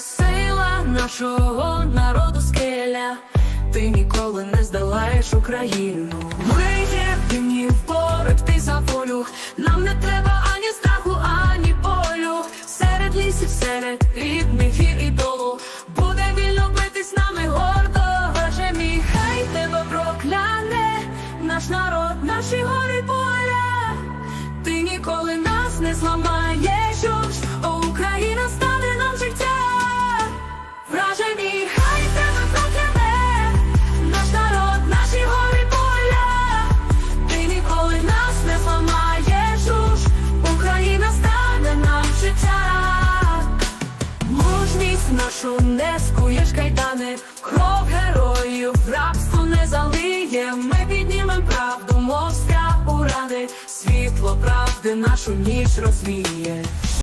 сила нашого народу скеля. Ти ніколи не здолаєш Україну. Ми єдині боротьбі за волю. Нам не треба ані страху, ані болю. Серед лісів, серед рідних гір і долу. Буде вільно битись нами гордо. Боже мій, хай тебе прокляне. Наш народ, наші гори поля. Ти ніколи нас не зламаєш, нашу не скуєш кайдани, кров героїв рабство не залиє. Ми піднімем правду, мов у рани, світло правди нашу ніч розвіє.